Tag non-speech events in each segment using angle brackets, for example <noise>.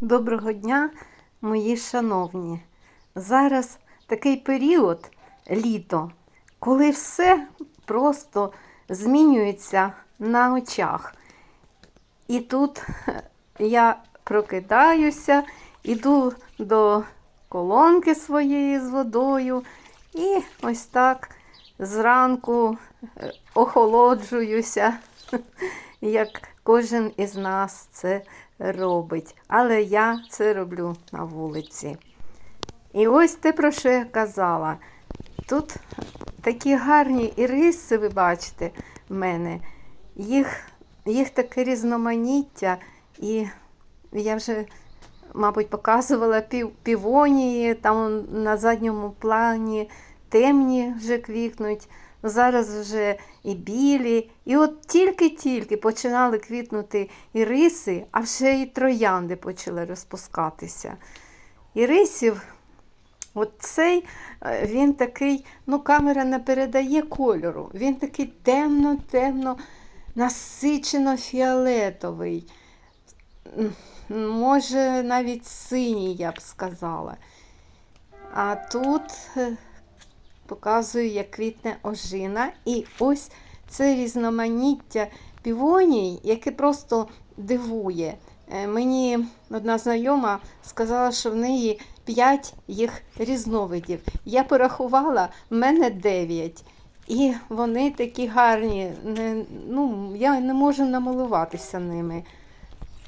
Доброго дня, мої шановні. Зараз такий період, літо, коли все просто змінюється на очах. І тут я прокидаюся, іду до колонки своєї з водою і ось так зранку е, охолоджуюся, <laughs> як кожен із нас це робить. Але я це роблю на вулиці. І ось те, про що я казала. Тут такі гарні іриси, ви бачите, в мене. Їх, їх таке різноманіття, і я вже, мабуть, показувала пів, півонії, там на задньому плані темні вже квітнуть. Зараз вже і білі. І от тільки-тільки починали квітнути іриси, а вже і троянди почали розпускатися. Ірисів, от цей, е, він такий, ну, камера не передає кольору. Він такий темно-темно, насичено фіолетовий. Може, навіть синій, я б сказала. А тут е, показую, як квітне ожина. І ось це різноманіття півоній, яке просто дивує. Е, Мені одна знайома сказала, що в неї 5 їх різновидів. Я порахувала, в мене 9. І вони такі гарні. Не, ну, я не можу намилуватися ними.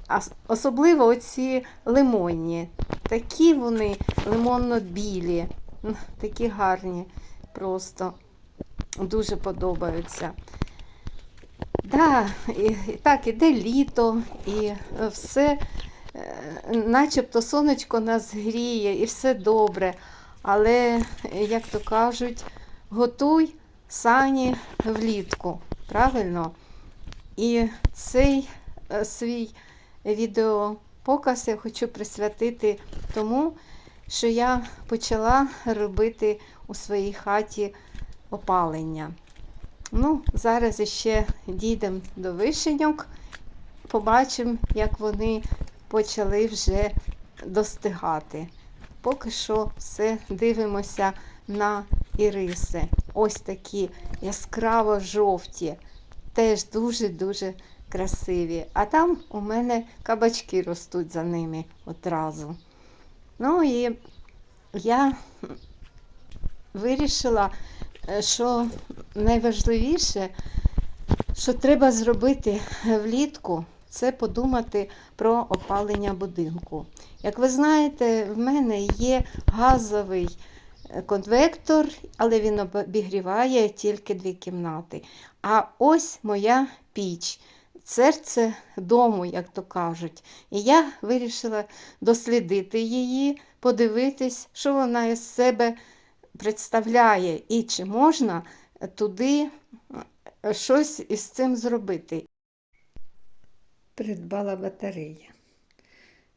А особливо оці лимонні. Такі вони лимонно-білі, такі гарні просто дуже подобаються. Да, і, і так, іде літо, і е, все, е, начебто сонечко нас гріє, і все добре. Але, як то кажуть, готуй сані влітку. Правильно? І цей е, свій відеопоказ я хочу присвятити тому, що я почала робити у своїй хаті опалення. Ну, зараз іще дійдемо до вишеньок, побачимо, як вони почали вже достигати. Поки що все дивимося на іриси. Ось такі яскраво жовті, теж дуже-дуже красиві. А там у мене кабачки ростуть за ними одразу. Ну і я вирішила, е, що найважливіше, що треба зробити влітку, це подумати про опалення будинку. Як ви знаєте, в мене є газовий е, конвектор, але він обігріває тільки дві кімнати. А ось моя піч. Серце дому, як то кажуть. І я вирішила дослідити її, подивитись, що вона із себе представляє і чи можна туди е, щось із цим зробити. Придбала батареї.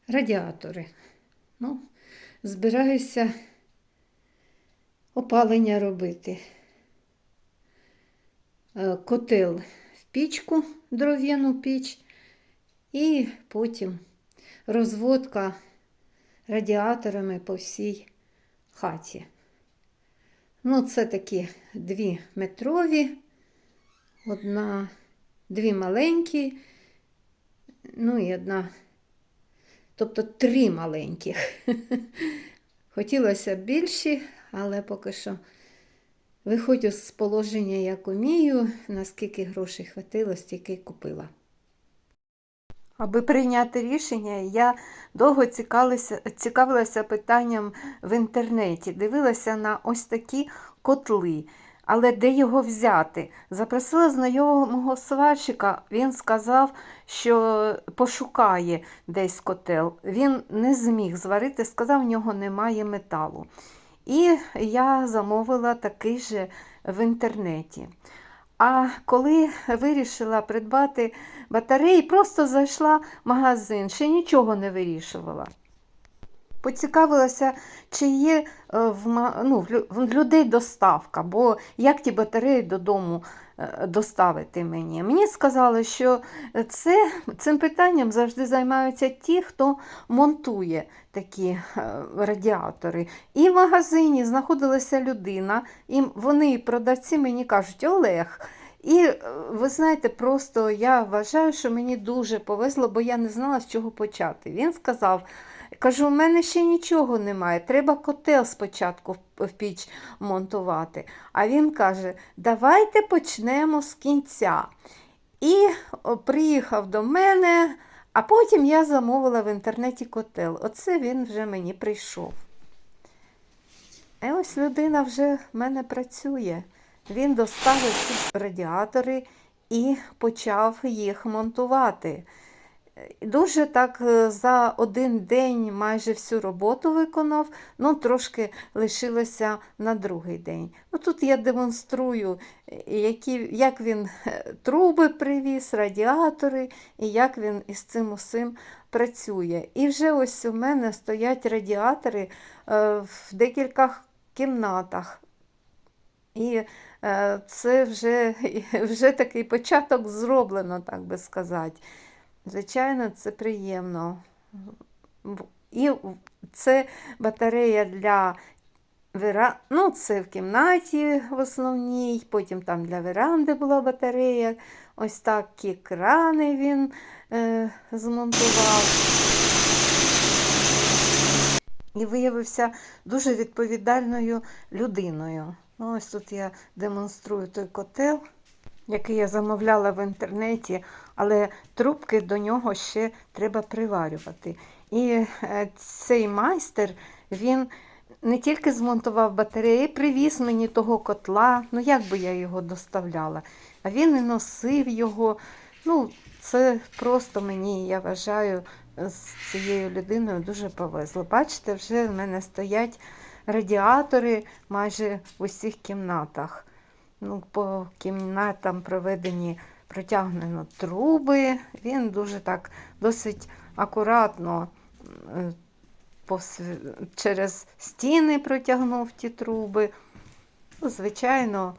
Радіатори. Ну, збираюся опалення робити. Е, Котел в пічку, дров'яну піч, і потім розводка радіаторами по всій хаті. Ну, це такі дві метрові, одна, дві маленькі, ну і одна, тобто три маленьких. <laughs> Хотілося б більші, але поки що виходжу з положення, як умію, наскільки грошей хватило, стільки купила. Аби прийняти рішення, я довго цікавилася, питанням в інтернеті, дивилася на ось такі котли. Але де його взяти? Запросила знайомого сварщика, він сказав, що пошукає десь котел. Він не зміг зварити, сказав, в нього немає металу. І я замовила такий же в інтернеті. А коли вирішила придбати батареї, просто зайшла в магазин, ще нічого не вирішувала. Поцікавилася, чи є е, в, ну, в людей доставка, бо як ті батареї додому е, доставити мені. Мені сказали, що це, цим питанням завжди займаються ті, хто монтує такі е, радіатори. І в магазині знаходилася людина, і вони, продавці, мені кажуть, Олег. І ви знаєте, просто я вважаю, що мені дуже повезло, бо я не знала, з чого почати. Він сказав: кажу, у мене ще нічого немає, треба котел спочатку в- піч монтувати. А він каже: давайте почнемо з кінця. І приїхав до мене, а потім я замовила в інтернеті котел. Оце він вже мені прийшов. І ось людина вже в мене працює. Він доставив радіатори і почав їх монтувати. Дуже так е, за один день майже всю роботу виконав, ну трошки лишилося на другий день. Ну, тут я демонструю, е, які, як він е, труби привіз, радіатори, і як він із цим усім працює. І вже ось у мене стоять радіатори в декількох кімнатах. І це вже, <laughs> вже такий початок зроблено, так би сказати. Звичайно, це приємно. І це батарея для вера... ну, це в кімнаті в основній, потім там для веранди була батарея. Ось такі крани він е, змонтував. І виявився дуже відповідальною людиною. Ну, ось тут я демонструю той котел, який я замовляла в інтернеті, але трубки до нього ще треба приварювати. І е, цей майстер, він не тільки змонтував батареї, привіз мені того котла, ну як би я його доставляла, а він і носив його. Ну, це просто мені, я вважаю, з цією людиною дуже повезло. Бачите, вже в мене стоять радіатори майже в усіх кімнатах. Ну, по кімнатам проведені протягнено труби. Він дуже так досить акуратно через стіни протягнув ті труби. Ну, звичайно,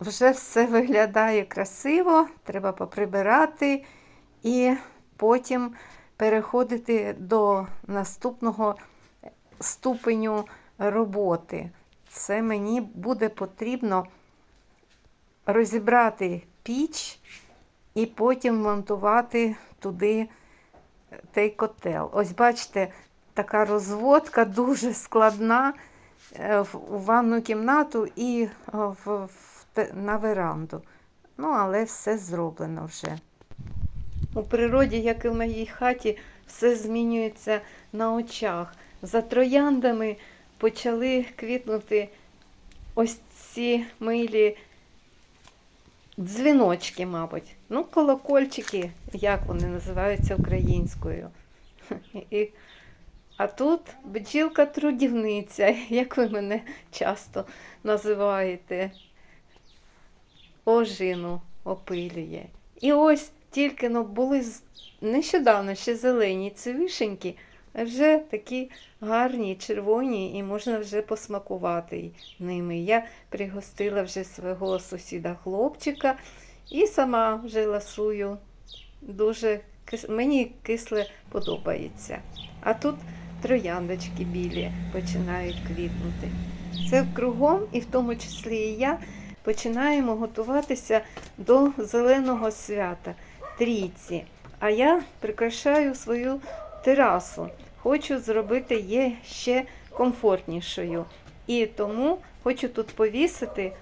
вже все виглядає красиво, треба поприбирати і потім переходити до наступного ступеню роботи. Це мені буде потрібно розібрати піч і потім монтувати туди той котел. Ось бачите, така розводка дуже складна е, в ванну кімнату і е, в на веранду. Ну, але все зроблено вже. У природі, як і в моїй хаті, все змінюється на очах. За трояндами почали квітнути ось ці милі дзвіночки, мабуть. Ну, колокольчики, як вони називаються українською. <laughs> І, а тут бджілка-трудівниця, <laughs> як ви мене часто називаєте. Ожину опилює. І ось тільки ну, були нещодавно ще зелені цвішенькі, а вже такі гарні, червоні, і можна вже посмакувати ними. Я пригостила вже свого сусіда хлопчика і сама вже ласую. Дуже кис... мені кисле подобається. А тут трояндочки білі починають квітнути. Це кругом, і в тому числі і я, починаємо готуватися до зеленого свята трійці. А я прикрашаю свою терасу. Хочу зробити її ще комфортнішою. І тому хочу тут повісити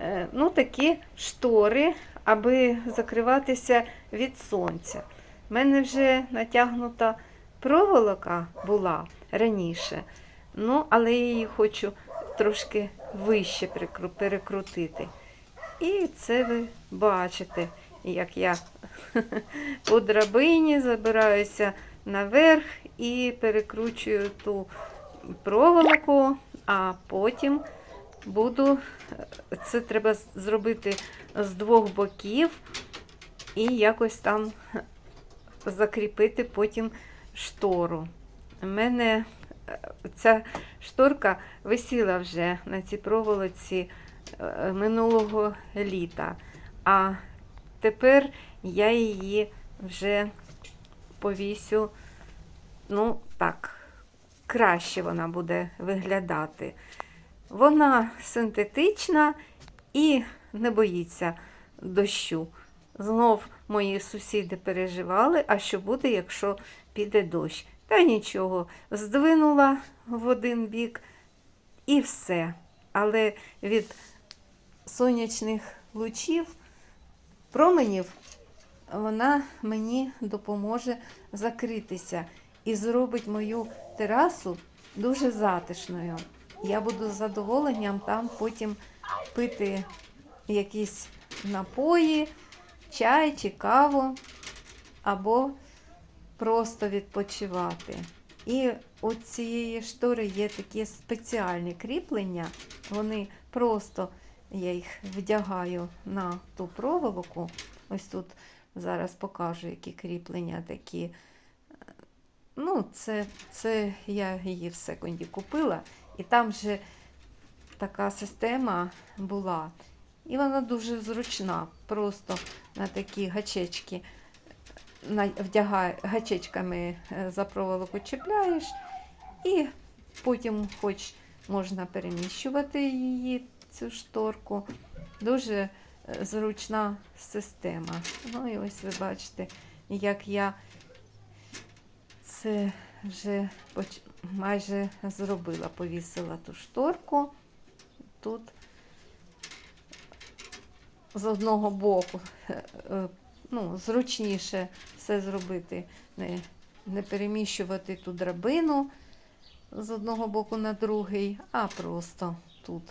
е, ну, такі штори, аби закриватися від сонця. У мене вже натягнута проволока була раніше, ну, але я її хочу трошки вище перекрутити. І це ви бачите, як я <laughs> по драбині забираюся наверх і перекручую ту проволоку, а потім буду, це треба зробити з двох боків і якось там закріпити потім штору. в мене е, ця шторка висіла вже на цій проволоці е, минулого літа. А тепер я її вже повісю, ну так, краще вона буде виглядати. Вона синтетична і не боїться дощу. Знов мої сусіди переживали, а що буде, якщо піде дощ. Та нічого, здвинула в один бік і все. Але від сонячних лучів, променів, вона мені допоможе закритися і зробить мою терасу дуже затишною. Я буду з задоволенням там потім пити якісь напої, чай чи каву, або просто відпочивати. І у цієї штори є такі спеціальні кріплення. Вони просто, я їх вдягаю на ту проволоку. Ось тут зараз покажу, які кріплення такі. Ну, це, це я її в секунді купила. І там же така система була. І вона дуже зручна. Просто на такі гачечки вдягає, гачечками е, за проволоку чіпляєш, і потім хоч можна переміщувати її, цю шторку. Дуже е, зручна система. Ну і ось ви бачите, як я це вже майже зробила, повісила ту шторку. Тут з одного боку е, е, ну, зручніше все зробити, не, не переміщувати ту драбину з одного боку на другий, а просто тут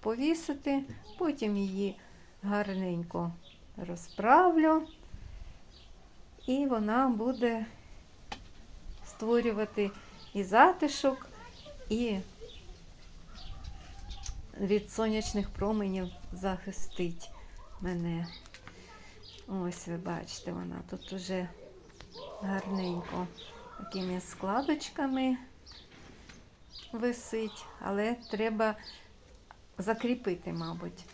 повісити, потім її гарненько розправлю, і вона буде створювати і затишок, і від сонячних променів захистить мене. Ось ви бачите, вона тут уже гарненько такими складочками висить, але треба закріпити, мабуть,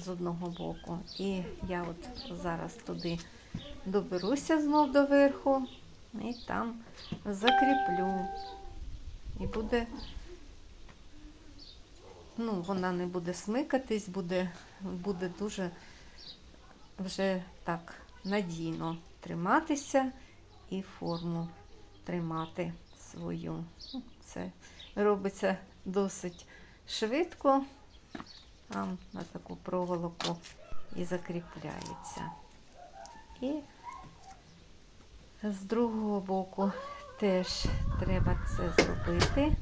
з одного боку. І я от зараз туди доберуся знов до верху і там закріплю. І буде, ну, вона не буде смикатись, буде, буде дуже вже так надійно триматися і форму тримати свою. Це робиться досить швидко, там на таку проволоку і закріпляється. І з другого боку теж треба це зробити,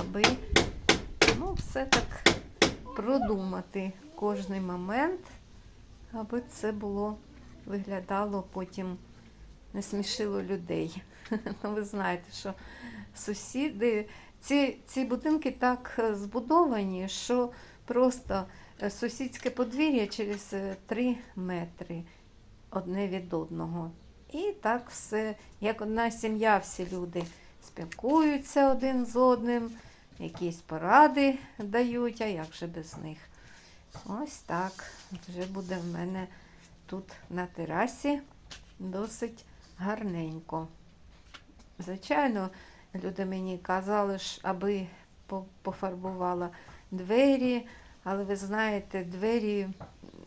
аби ну, все так продумати кожний момент аби це було виглядало потім, не смішило людей. <laughs> Ну, ви знаєте, що сусіди, ці, ці будинки так е, збудовані, що просто е, сусідське подвір'я через 3 метри одне від одного. І так все, як одна сім'я, всі люди спілкуються один з одним, якісь поради дають, а як же без них. Ось так. Вже буде в мене тут на терасі досить гарненько. Звичайно, люди мені казали, аби пофарбувала двері, але ви знаєте, двері,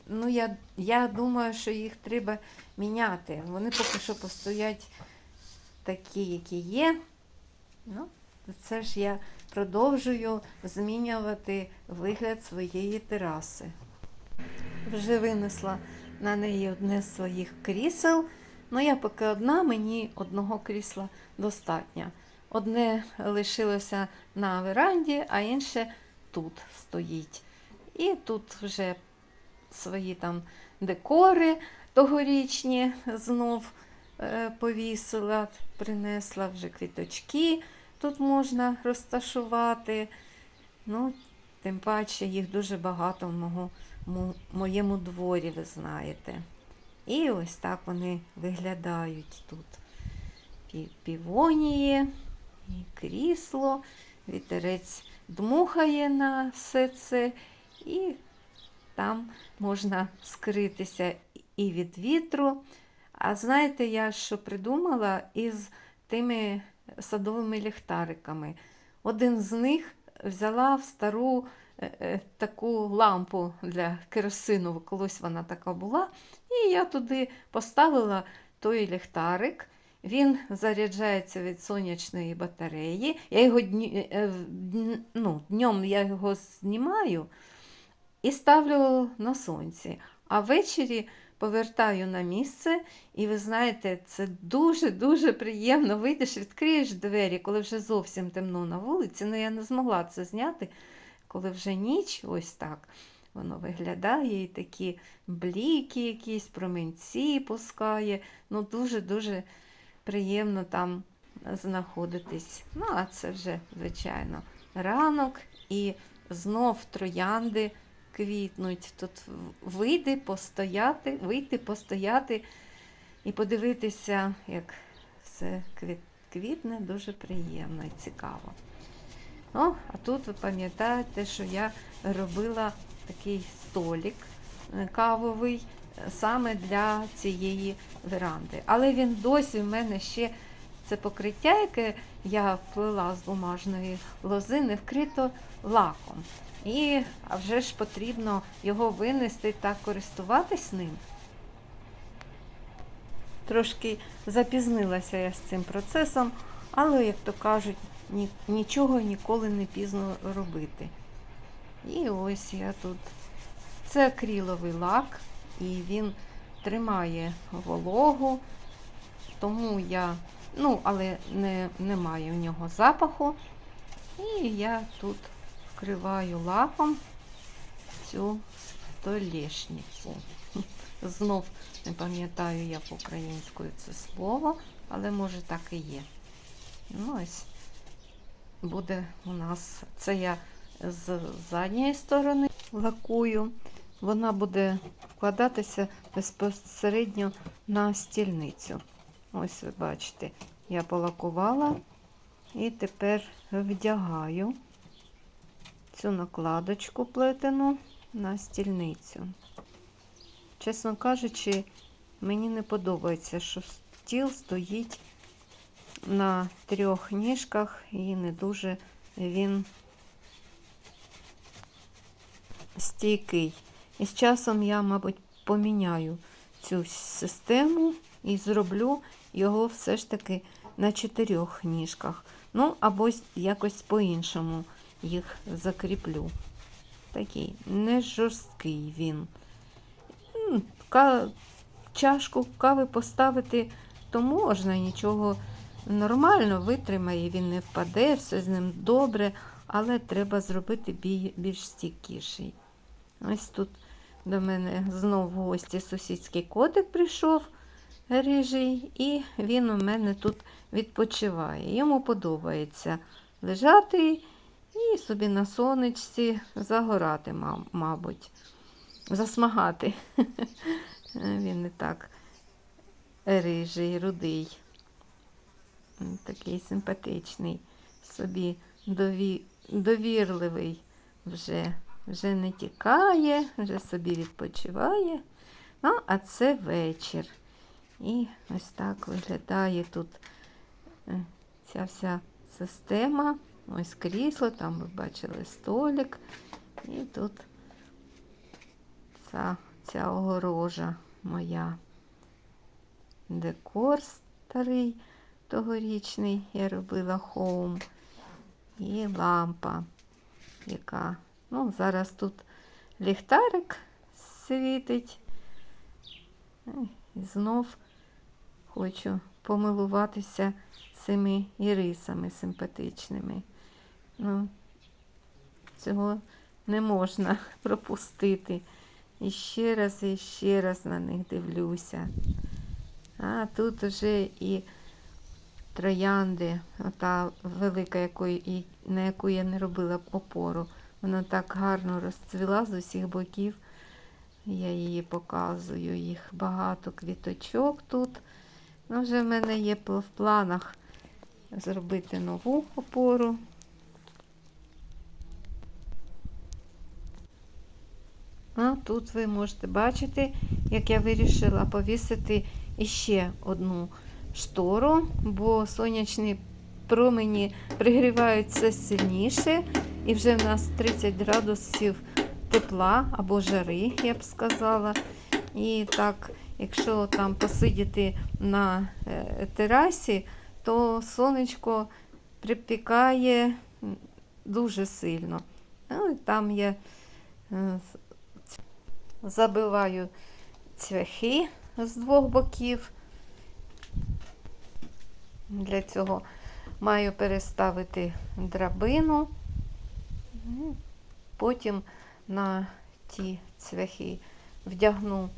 ну я, я думаю, що їх треба міняти. Вони поки що постоять такі, які є. Ну, це ж я продовжую змінювати вигляд своєї тераси. Вже винесла на неї одне з своїх крісел. Ну, я поки одна, мені одного крісла достатньо. Одне лишилося на веранді, а інше тут стоїть. І тут вже свої там декори тогорічні знов е, повісила, принесла вже квіточки тут можна розташувати. Ну, тим паче їх дуже багато в мого, моєму дворі, ви знаєте. І ось так вони виглядають тут. Пі- Півонії і крісло, вітерець дмухає на все це, і там можна скритися і від вітру. А знаєте, я що придумала із тими садовими ліхтариками. Один з них взяла в стару е, е, таку лампу для керосину, колись вона така була. І я туди поставила той ліхтарик. Він заряджається від сонячної батареї. Я його е, ну, днем я його знімаю і ставлю на сонці. А ввечері повертаю на місце, і ви знаєте, це дуже-дуже приємно. Вийдеш, відкриєш двері, коли вже зовсім темно на вулиці. Ну, я не змогла це зняти, коли вже ніч, ось так. Воно виглядає і такі бліки, якісь променці пускає. Ну, дуже-дуже приємно там знаходитись. Ну, а це вже, звичайно, ранок і знов троянди квітнуть. Тут вийти, постояти, вийти, постояти і подивитися, як все квітне, дуже приємно і цікаво. О, а тут ви пам'ятаєте, що я робила такий столик е, кавовий е, саме для цієї веранди. Але він досі в мене ще це покриття, яке я вплила з бумажної лози, не вкрито лаком. І вже ж потрібно його винести та користуватись ним. Трошки запізнилася я з цим процесом, але, як то кажуть, нічого ніколи не пізно робити. І ось я тут. Це акриловий лак, і він тримає вологу, тому я, ну, але не, немає в нього запаху. І я тут вкриваю лаком цю столешницю. <laughs> Знов не пам'ятаю, як українською це слово, але може так і є. Ну, ось буде у нас, це я з задньої сторони лакую. Вона буде вкладатися безпосередньо на стільницю. Ось ви бачите, я полакувала і тепер вдягаю цю накладочку плетену на стільницю. Чесно кажучи, мені не подобається, що стіл стоїть на трьох ніжках і не дуже він стійкий. І з часом я, мабуть, поміняю цю систему і зроблю його все ж таки на чотирьох ніжках. Ну, або якось по-іншому їх закріплю. Такий не жорсткий він. Чашку кави поставити то можна, нічого нормально витримає, він не впаде, все з ним добре, але треба зробити бі- більш стійкіший. Ось тут до мене знов в гості сусідський котик прийшов рижий, і він у мене тут відпочиває. Йому подобається лежати і собі на сонечці загорати, мабуть, засмагати. <laughs> Він не так рижий, рудий, такий симпатичний, собі довірливий, вже, вже не тікає, вже собі відпочиває. Ну, а це вечір. І ось так виглядає тут е, ця вся система. Ось крісло, там ви бачили столик. І тут ця, ця огорожа моя. Декор старий тогорічний. Я робила хоум. І лампа, яка. Ну, зараз тут ліхтарик світить. І знов хочу помилуватися цими ірисами симпатичними. Ну, цього не можна <laughs> пропустити. І ще раз, і ще раз на них дивлюся. А тут вже і троянди, ота велика, якої, на яку я не робила опору. Вона так гарно розцвіла з усіх боків. Я її показую. Їх багато квіточок тут. Ну, вже в мене є в планах зробити нову опору. А тут ви можете бачити, як я вирішила повісити іще одну штору, бо сонячні промені пригріваються сильніше, і вже в нас 30 градусів тепла або жари, я б сказала. І так, якщо там посидіти на е, терасі, то сонечко припікає дуже сильно. Ну, там я е, забиваю цвяхи з двох боків. Для цього маю переставити драбину, Ну, потім на ті цвяхи вдягну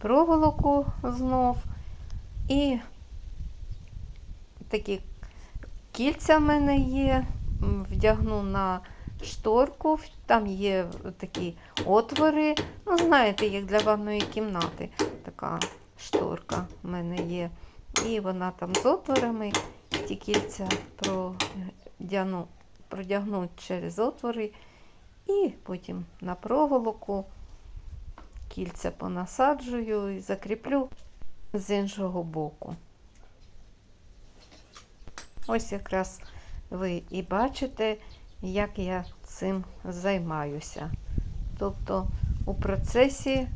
проволоку знов. І такі кільця в мене є, вдягну на шторку, там є такі отвори. Ну, знаєте, як для ванної кімнати. Така шторка в мене є. І вона там з отворами, ті кільця продягну, продягну через отвори, і потім на проволоку кільця понасаджую і закріплю з іншого боку. Ось якраз ви і бачите, як я цим займаюся. Тобто у процесі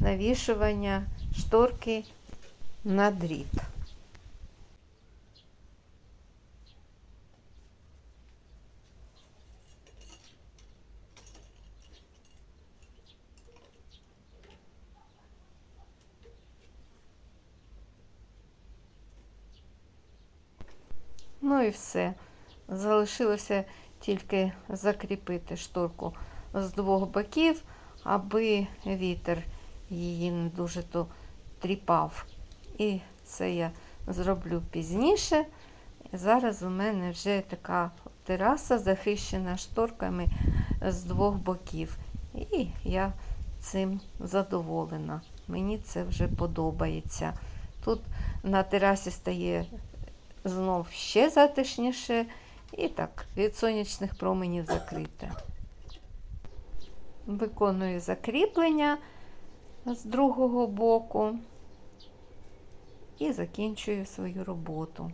навішування шторки на дріт. Ну і все. Залишилося тільки закріпити шторку з двох боків, аби вітер її не дуже то тріпав. І це я зроблю пізніше. Зараз у мене вже така тераса захищена шторками з двох боків. І я цим задоволена. Мені це вже подобається. Тут на терасі стає знов ще затишніше і так, від сонячних променів закрите. Виконую закріплення з другого боку і закінчую свою роботу.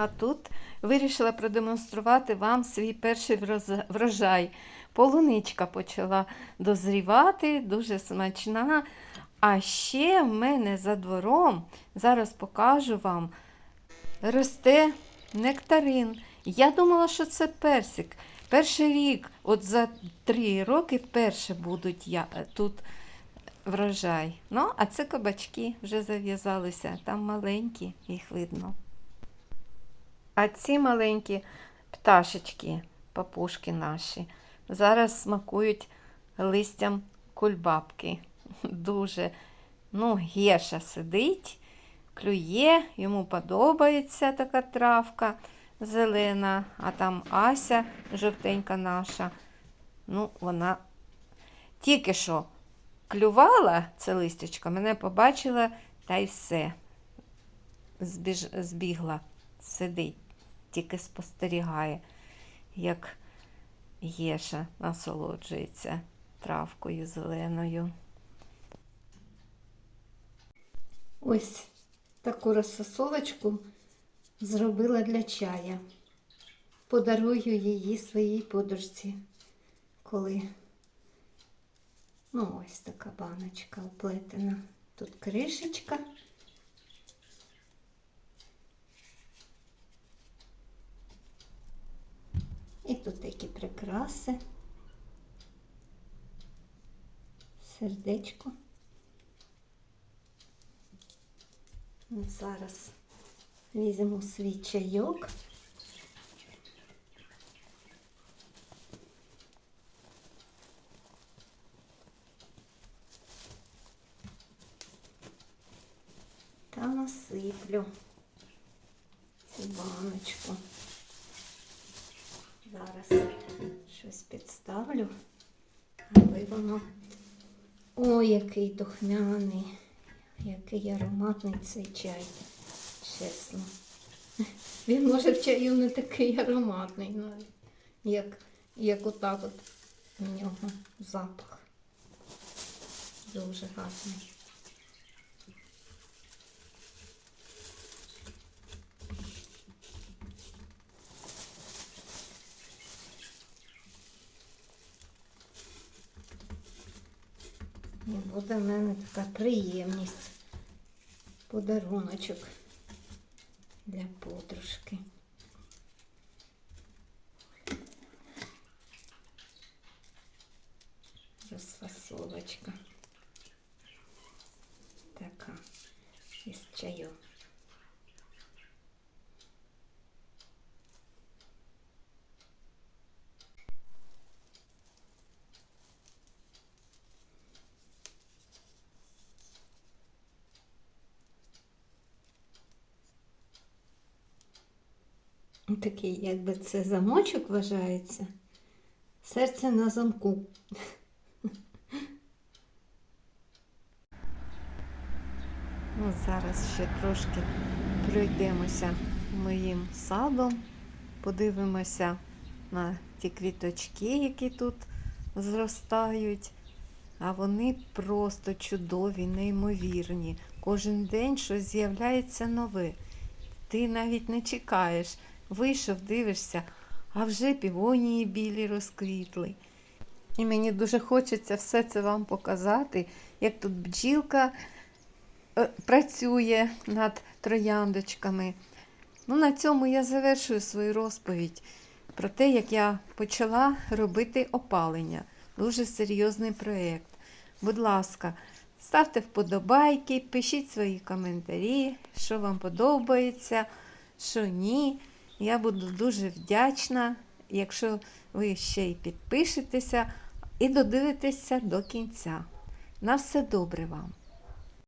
А тут вирішила продемонструвати вам свій перший врожай. Полуничка почала дозрівати, дуже смачна. А ще в мене за двором, зараз покажу вам, росте нектарин. Я думала, що це персик. Перший рік, от за три роки вперше будуть я, тут врожай. Ну, а це кабачки вже зав'язалися, там маленькі, їх видно. А ці маленькі пташечки, папушки наші, зараз смакують листям кульбабки. <laughs> Дуже, ну, геша сидить, клює, йому подобається така травка зелена, а там Ася, жовтенька наша. Ну, вона тільки що клювала це листячко, мене побачила та й все. Збіж, збігла, сидить тільки спостерігає, як Єша насолоджується травкою зеленою. Ось таку розсосолочку зробила для чая. Подарую її своїй подружці, коли ну, ось така баночка оплетена. Тут кришечка. І тут такі прикраси, сердечко. Ну, зараз візьмемо свій чайок. Та насиплю цю баночку. Зараз щось підставлю, аби воно. Ой, який духмяний, який ароматний цей чай, чесно. Він може в чаю не такий ароматний, навіть, як, як отак от у нього запах. Дуже гарний. І буде в мене така приємність. Подаруночок для подружки. Розфасовочка. Така із чаю. Такий, якби це замочок вважається. Серце на замку. Ну, зараз ще трошки пройдемося моїм садом, подивимося на ті квіточки, які тут зростають. А вони просто чудові, неймовірні. Кожен день щось з'являється нове. Ти навіть не чекаєш. Вийшов, дивишся, а вже півонії білі розквітли. І мені дуже хочеться все це вам показати, як тут бджілка е, працює над трояндочками. Ну, на цьому я завершую свою розповідь про те, як я почала робити опалення. Дуже серйозний проєкт. Будь ласка, ставте вподобайки, пишіть свої коментарі, що вам подобається, що ні. Я буду дуже вдячна, якщо ви ще й підпишетеся і додивитеся до кінця. На все добре вам!